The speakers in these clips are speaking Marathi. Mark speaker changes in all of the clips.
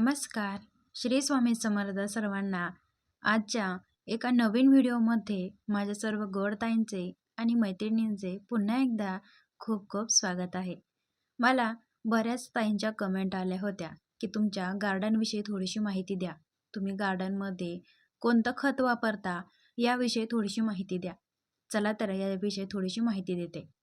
Speaker 1: नमस्कार. श्री स्वामी समर्थ सर्वांना आजच्या एका नवीन व्हिडिओमध्ये माझ्या सर्व गोडताईंचे आणि मैत्रिणींचे पुन्हा एकदा खूप खूप स्वागत आहे. मला बऱ्याच ताईंच्या कमेंट आल्या होत्या की तुमच्या गार्डनविषयी थोडीशी माहिती द्या. तुम्ही गार्डनमध्ये कोणतं खत वापरता याविषयी थोडीशी माहिती द्या. चला तर याविषयी थोडीशी माहिती देते.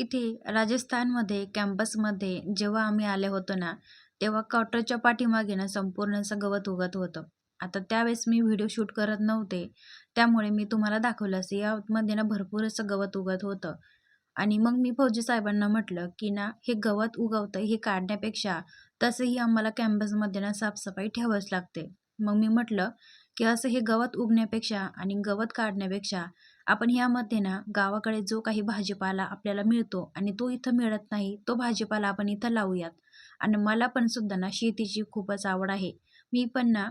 Speaker 1: इथे राजस्थानमध्ये कॅम्पसमध्ये जेव्हा आम्ही आले होतो ना तेव्हा कॉटरच्या पाठीमागे ना संपूर्ण असं गवत उगत होतं. आता त्यावेळेस मी व्हिडिओ शूट करत नव्हते. त्यामुळे मी तुम्हाला दाखवलं असं यामध्ये ना भरपूर असं गवत उगत होतं. आणि मग मी फौजी साहेबांना म्हटलं की ना हे गवत उगवतं हे काढण्यापेक्षा तसंही आम्हाला कॅम्पसमध्ये ना साफसफाई ठेवावीच लागते. मग मी म्हटलं की असं हे गवत उगण्यापेक्षा आणि गवत काढण्यापेक्षा आपण ह्यामध्ये ना गावाकडे जो काही भाजीपाला आपल्याला मिळतो आणि तो इथं मिळत नाही तो भाजीपाला आपण इथं लावूयात. आणि मला पण सुद्धा ना शेतीची खूपच आवड आहे. मी पण ना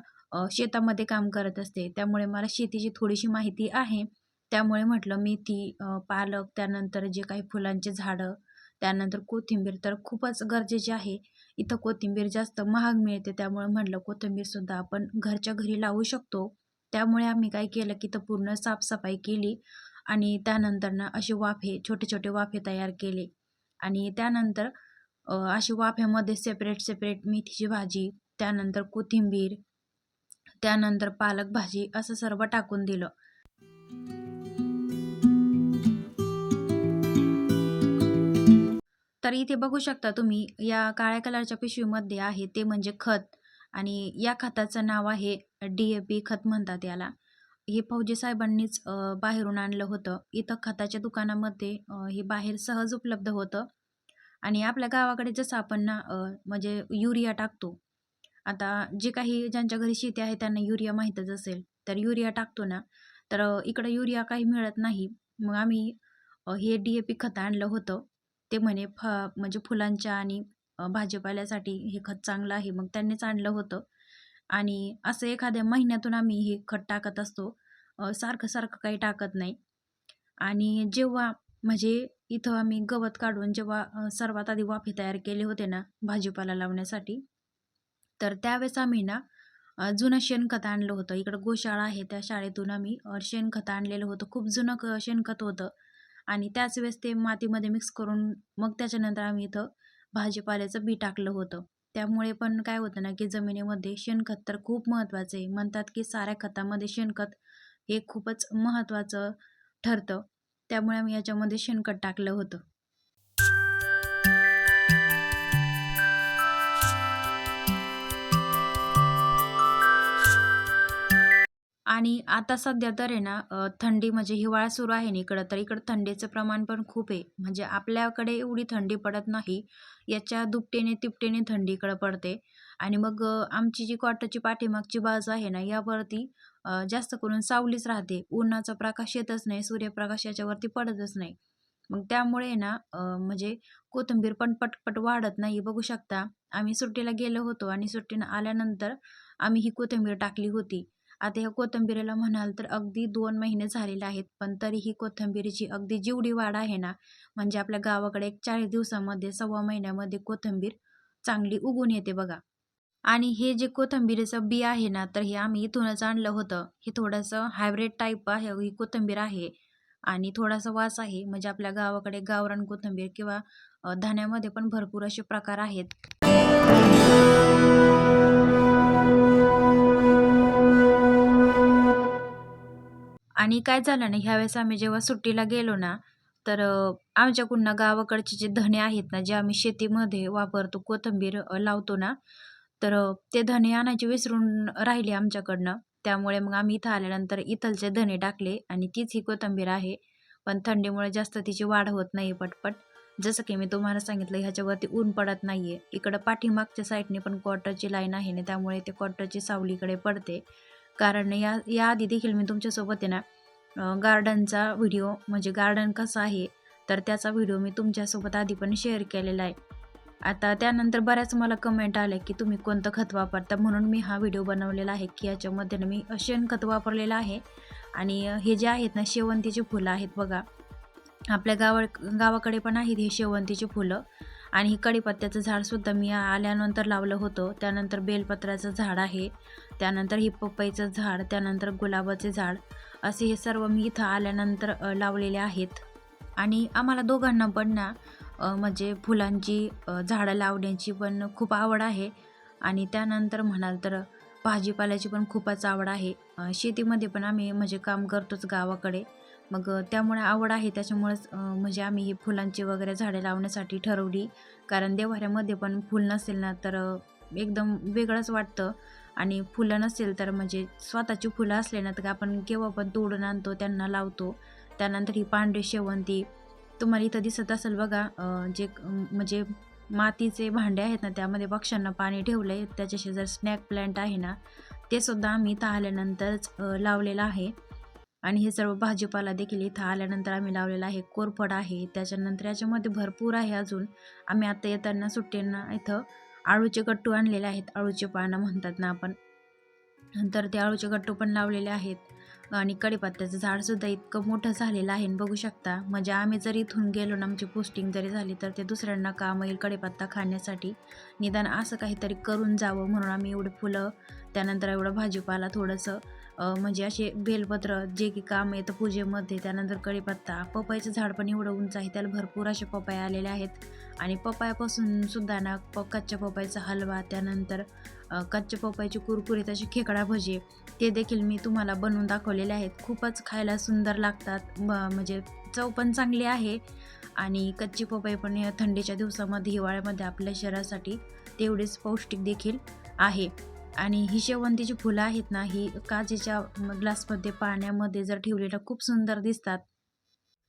Speaker 1: शेतामध्ये काम करत असते त्यामुळे मला शेतीची थोडीशी माहिती आहे. त्यामुळे म्हटलं मेथी ती पालक त्यानंतर जे काही फुलांचे झाडं त्यानंतर कोथिंबीर तर खूपच गरजेचे आहे. इथं कोथिंबीर जास्त महाग मिळते त्यामुळे म्हटलं कोथिंबीरसुद्धा आपण घरच्या घरी लावू शकतो. त्यामुळे आम्ही काय केलं की तर पूर्ण साफसफाई केली आणि त्यानंतरनं असे वाफे छोटे छोटे वाफे तयार केले. आणि त्यानंतर अशी वाफ्यामध्ये सेपरेट सेपरेट मेथीची भाजी त्यानंतर कोथिंबीर त्यानंतर पालक भाजी असं सर्व टाकून दिलं. तर इथे बघू शकता तुम्ही या काळ्या कलरच्या पिशवीमध्ये आहे ते म्हणजे खत. आणि या खताचं नाव आहे डी ए पी खत म्हणतात याला. हे फौजी साहेबांनीच बाहेरून आणलं होतं. इथं खताच्या दुकानामध्ये हे बाहेर सहज उपलब्ध होतं. आणि आपल्या गावाकडे जसं आपण ना म्हणजे युरिया टाकतो. आता जे काही ज्यांच्या घरी शेती आहे त्यांना युरिया माहीतच असेल. तर युरिया टाकतो ना तर इकडं युरिया काही मिळत नाही. मग आम्ही हे डी ए पी खत आणलं होतं. ते म्हणे फ म्हणजे फुलांच्या आणि भाजीपाल्यासाठी हे खत चांगलं आहे. मग त्यांनीच आणलं होतं. आणि असं एखाद्या महिन्यातून आम्ही हे खत टाकत असतो. सारखं सारखं काही टाकत नाही. आणि जेव्हा म्हणजे इथं आम्ही गवत काढून जेव्हा सर्वात आधी वाफे तयार केले होते ना भाजीपाला लावण्यासाठी तर त्यावेळेस आम्ही ना जुनं शेणखत आणलं होतं. इकडं गोशाळा आहे त्या शाळेतून आम्ही शेणखत आणलेलं होतं. खूप जुनं क शेणखत होतं. आणि त्याच वेळेस ते मातीमध्ये मिक्स करून मग त्याच्यानंतर आम्ही इथं भाजीपाल्याचं बी टाकलं होतं. त्यामुळे पण काय होतं ना की जमिनीमध्ये शेणखत तर खूप महत्त्वाचं आहे. म्हणतात की साऱ्या खतामध्ये शेणखत हे खूपच महत्त्वाचं ठरतं. त्यामुळे आम्ही याच्यामध्ये शेणखत टाकलं होतं. आणि आता सध्या तर आहे ना थंडी म्हणजे हिवाळा सुरू आहे ना इकडं तर इकडं थंडीचं प्रमाण पण खूप आहे. म्हणजे आपल्याकडे एवढी थंडी पडत नाही याच्या दुपटीने तिपटीने थंडी इकडं पडते. आणि मग आमची जी कॉटरची पाठीमागची बाजू आहे ना यावरती जास्त करून सावलीच राहते. उन्हाचा प्रकाश येतच नाही सूर्यप्रकाश याच्यावरती पडतच नाही. मग त्यामुळे ना म्हणजे कोथिंबीर पण पटपट वाढत नाही. बघू शकता आम्ही सुट्टीला गेलो होतो आणि सुट्टीनं आल्यानंतर आम्ही ही कोथिंबीर टाकली होती. आता ह्या कोथिंबिरीला म्हणाल तर अगदी दोन महिने झालेले आहेत पण तरीही कोथिंबिरीची अगदी जेवढी वाढ आहे ना म्हणजे आपल्या गावाकडे एक चाळीस दिवसामध्ये सव्वा महिन्यामध्ये कोथिंबीर चांगली उगून येते बघा. आणि हे जे कोथिंबिरीचं बी आहे ना तर हे आम्ही इथूनच आणलं होतं. हे थोडंसं हायब्रिड टाईप आहे ही कोथिंबीर आहे. आणि थोडासा वास आहे म्हणजे आपल्या गावाकडे गावरान कोथिंबीर किंवा धान्यामध्ये पण भरपूर असे प्रकार आहेत. आणि काय झालं ना ह्यावेळेस आम्ही जेव्हा सुट्टीला गेलो ना तर अ, आमच्याकडून गावाकडचे जे धणे आहेत ना जे आम्ही शेतीमध्ये वापरतो कोथिंबीर लावतो ना तर ते धणे आणायचे विसरून राहिले आमच्याकडनं. त्यामुळे मग आम्ही इथं आल्यानंतर इथलचे धणे टाकले आणि तीच ही कोथिंबीर आहे. पण थंडीमुळे जास्त तिची वाढ होत नाही पटपट. जसं की मी तुम्हाला सांगितलं ह्याच्यावरती ऊन पडत नाहीये. इकडं पाठीमागच्या साईडने पण क्वार्टरची लाईन आहे ना त्यामुळे ते क्वार्टरची सावलीकडे पडते. कारण या याआधी देखील मी तुमच्यासोबत आहे ना गार्डनचा व्हिडिओ म्हणजे गार्डन कसं आहे तर त्याचा व्हिडिओ मी तुमच्यासोबत आधी पण शेअर केलेला आहे. आता त्यानंतर बऱ्याच मला कमेंट आल्या की तुम्ही कोणतं खत वापरता म्हणून मी हा व्हिडिओ बनवलेला आहे की याच्यामध्ये ना मी शेणखत वापरलेलं आहे. आणि हे जे आहेत ना शेवंतीची फुलं आहेत बघा. आपल्या गावा गावाकडे पण आहेत हे शेवंतीची फुलं. आणि हे कढीपत्त्याचं झाडसुद्धा मी आल्यानंतर लावलं होतं. त्यानंतर बेलपत्राचं झाड आहे. त्यानंतर हे पपईचं झाड त्यानंतर गुलाबाचे झाड असे हे सर्व मी इथं आल्यानंतर लावलेले आहेत. आणि आम्हाला दोघांना पण ना म्हणजे फुलांची झाडं लावण्याची पण खूप आवड आहे. आणि त्यानंतर म्हणाल तर भाजीपाल्याची पण खूपच आवड आहे. शेतीमध्ये पण आम्ही म्हणजे काम करतोच गावाकडे. मग त्यामुळे आवड आहे. त्याच्यामुळेच म्हणजे आम्ही ही फुलांची वगैरे झाडे लावण्यासाठी ठरवली. कारण देवाऱ्यामध्ये पण फुल नसेल ना तर एकदम वेगळंच वाटतं. आणि फुलं नसेल तर म्हणजे स्वतःची फुलं असले ना तर आपण केव्हा पण तोडून आणतो त्यांना लावतो. त्यानंतर ही पांढरी शेवंती. तुम्हाला इथं दिसत असेल बघा जे म्हणजे मातीचे भांडे आहेत ना त्यामध्ये पक्ष्यांना पाणी ठेवलं आहे त्याच्या शेजार स्नॅक प्लॅन्ट आहे ना ते सुद्धा आम्ही इथं आल्यानंतरच लावलेलं आहे. आणि हे सर्व भाजीपाला देखील इथं आल्यानंतर आम्ही लावलेला आहे. कोरफड आहे. त्याच्यानंतर याच्यामध्ये भरपूर आहे अजून. आम्ही आता येताना सुट्टींना इथं आळूचे गट्टू आणलेले आहेत. आळूचे पानं म्हणतात ना आपण. नंतर ते आळूचे गट्टू पण लावलेले आहेत. आणि कढीपत्त्याचं झाडसुद्धा इतकं मोठं झालेलं आहे. आणि बघू शकता. म्हणजे आम्ही जर इथून गेलो ना आमची पोस्टिंग जरी झाली तर ते दुसऱ्यांना काम येईल कढीपत्ता खाण्यासाठी. निदान असं काहीतरी करून जावं म्हणून आम्ही एवढे फुलं त्यानंतर एवढं भाजीपाला थोडंसं म्हणजे असे बेलपत्र जे की काम येतं पूजेमध्ये त्यानंतर कढीपत्ता पपईचं झाड पण एवढं उंच आहे त्याला भरपूर असे पपया आलेले आहेत. आणि पपायापासून सुद्धा ना प कच्च्या पपईचा हलवा त्यानंतर कच्च्या पपईची कुरकुरीत असे खेकडा भजे ते देखील मी तुम्हाला बनवून दाखवलेले आहेत. खूपच खायला सुंदर लागतात म्हणजे चव पण चांगली आहे. आणि कच्ची पपई पण थंडीच्या दिवसामध्ये हिवाळ्यामध्ये आपल्या शरीरासाठी तेवढीच पौष्टिक देखील आहे. आणि ही शेवंतीची फुलं आहेत ना ही काचेच्या ग्लासमध्ये पाण्यामध्ये जर ठेवलेलं खूप सुंदर दिसतात.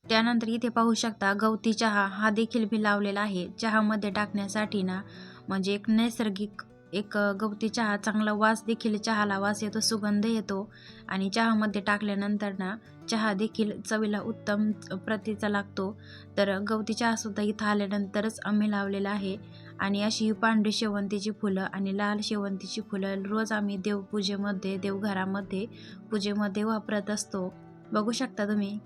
Speaker 1: त्यानंतर इथे पाहू शकता गवती चहा हा देखील मी लावलेला आहे. चहामध्ये टाकण्यासाठी ना म्हणजे एक नैसर्गिक एक गवती चहा चांगला वास देखील चहाला वास येतो सुगंध येतो. आणि चहामध्ये टाकल्यानंतर ना चहा देखील चवीला उत्तम प्रतीचा लागतो. तर गवती चहासुद्धा इथं आल्यानंतरच आम्ही लावलेला आहे. आणि अशी ही पांढरी शेवंतीची फुलं आणि लाल शेवंतीची फुलं रोज आम्ही देवपूजेमध्ये देवघरामध्ये पूजेमध्ये वापरत असतो. बघू शकता तुम्ही.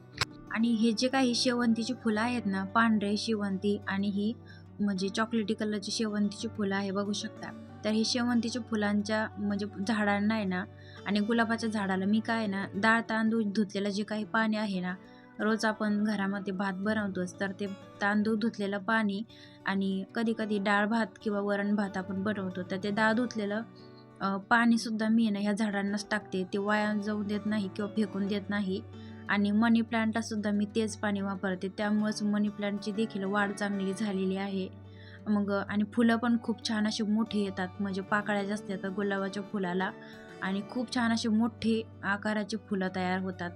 Speaker 1: आणि हे जे काही शेवंतीची फुलं आहेत ना पांढरे शेवंती आणि ही म्हणजे चॉकलेटी कलरची शेवंतीची फुलं आहे बघू शकता. तर ही शेवंतीच्या फुलांच्या म्हणजे झाडांना आहे ना आणि गुलाबाच्या झाडाला मी काय आहे ना डाळ तांदूळ धुतलेलं जे काही पाणी आहे ना रोज आपण घरामध्ये भात बनवतोच तर ते तांदूळ धुतलेलं पाणी आणि कधी कधी डाळ भात किंवा वरण भात आपण बनवतो. तर ते डाळ धुतलेलं पाणीसुद्धा मी ना ह्या झाडांनाच टाकते. ते वाया जाऊ देत नाही किंवा फेकून देत नाही. आणि मनी प्लांटलासुद्धा मी तेच पाणी वापरते. त्यामुळेच मनी प्लांटची देखील वाढ चांगली झालेली आहे. मग आणि फुलं पण खूप छान अशी मोठी येतात. म्हणजे पाकळ्या जास्त येतात गुलाबाच्या फुलाला. आणि खूप छान असे मोठे आकाराची फुलं तयार होतात.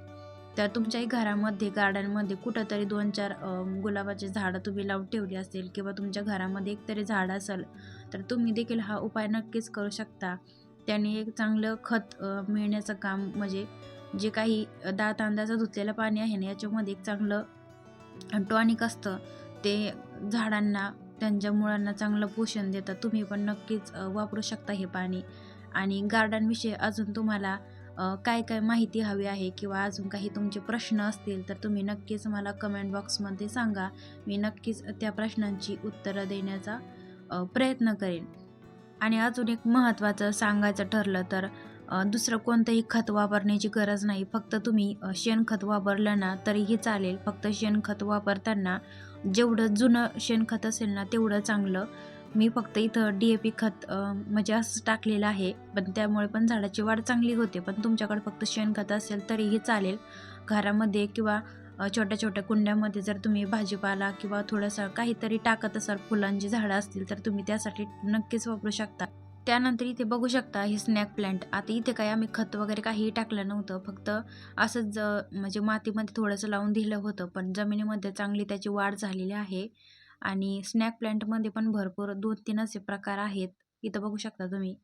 Speaker 1: तर तुमच्याही घरामध्ये गार्डनमध्ये कुठंतरी दोन चार गुलाबाचे झाडं तुम्ही लावून ठेवली असेल किंवा तुमच्या घरामध्ये एक तरी झाड असेल तर तुम्ही देखील हा उपाय नक्कीच करू शकता. त्याने एक चांगलं खत मिळण्याचं काम म्हणजे जे काही दा तांदळाचं धुतलेलं पाणी आहे ना याच्यामध्ये एक चांगलं टॉनिक असतं. ते झाडांना त्यांच्या मुळांना चांगलं पोषण देतं. तुम्ही पण नक्कीच वापरू शकता हे पाणी. आणि गार्डनविषयी अजून तुम्हाला काय काय माहिती हवी आहे किंवा अजून काही तुमचे प्रश्न असतील तर तुम्ही नक्कीच मला कमेंट बॉक्समध्ये सांगा. मी नक्कीच त्या प्रश्नांची उत्तरं देण्याचा प्रयत्न करेन. आणि अजून एक महत्त्वाचं सांगायचं ठरलं तर दुसरं कोणतंही खत वापरण्याची गरज नाही. फक्त तुम्ही शेणखत वापरलं ना तरीही चालेल. फक्त शेणखत वापरताना जेवढं जुनं शेणखत असेल ना तेवढं चांगलं. मी फक्त इथं डी ए पी खत म्हणजे असंच टाकलेलं आहे. पण त्यामुळे पण झाडाची वाढ चांगली होते. पण तुमच्याकडे फक्त शेणखत असेल तरीही चालेल. घरामध्ये किंवा छोट्या छोट्या कुंड्यामध्ये जर तुम्ही भाजीपाला किंवा थोडंसं काहीतरी टाकत असाल फुलांची झाडं असतील तर तुम्ही त्यासाठी नक्कीच वापरू शकता. त्यानंतर इथे बघू शकता हे स्नॅक प्लांट आता इथे काय आम्ही खत वगैरे काहीही टाकलं नव्हतं. फक्त असंच म्हणजे मातीमध्ये थोडंसं लावून दिलं होतं. पण जमिनीमध्ये चांगली त्याची वाढ झालेली आहे. आणि स्नॅक प्लॅन्टमध्ये पण भरपूर दोन तीन असे प्रकार आहेत. इथं बघू शकता तुम्ही.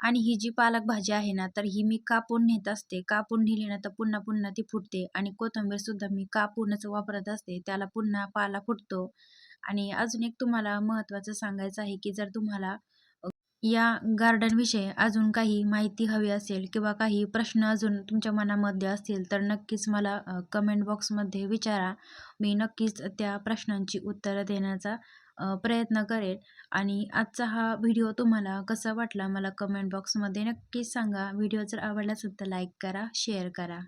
Speaker 1: आणि ही जी पालक भाजी आहे ना तर ही मी कापून नेत असते. कापून नेली ना तर पुन्हा पुन्हा ती फुटते. आणि कोथंबीर सुद्धा मी कापूनच वापरत असते. त्याला पुन्हा पाला फुटतो. आणि अजून एक तुम्हाला महत्त्वाचं सांगायचं आहे की जर तुम्हाला या गार्डनविषयी अजून काही माहिती हवी असेल किंवा काही प्रश्न अजून तुमच्या मनामध्ये असतील तर नक्कीच मला कमेंट बॉक्समध्ये विचारा. मी नक्कीच त्या प्रश्नांची उत्तरं देण्याचा प्रयत्न करेन आणि आजचा हा व्हिडिओ तुम्हाला कसा वाटला मला कमेंट बॉक्समध्ये नक्कीच सांगा. व्हिडिओ जर आवडला असेल तर लाईक करा शेअर करा.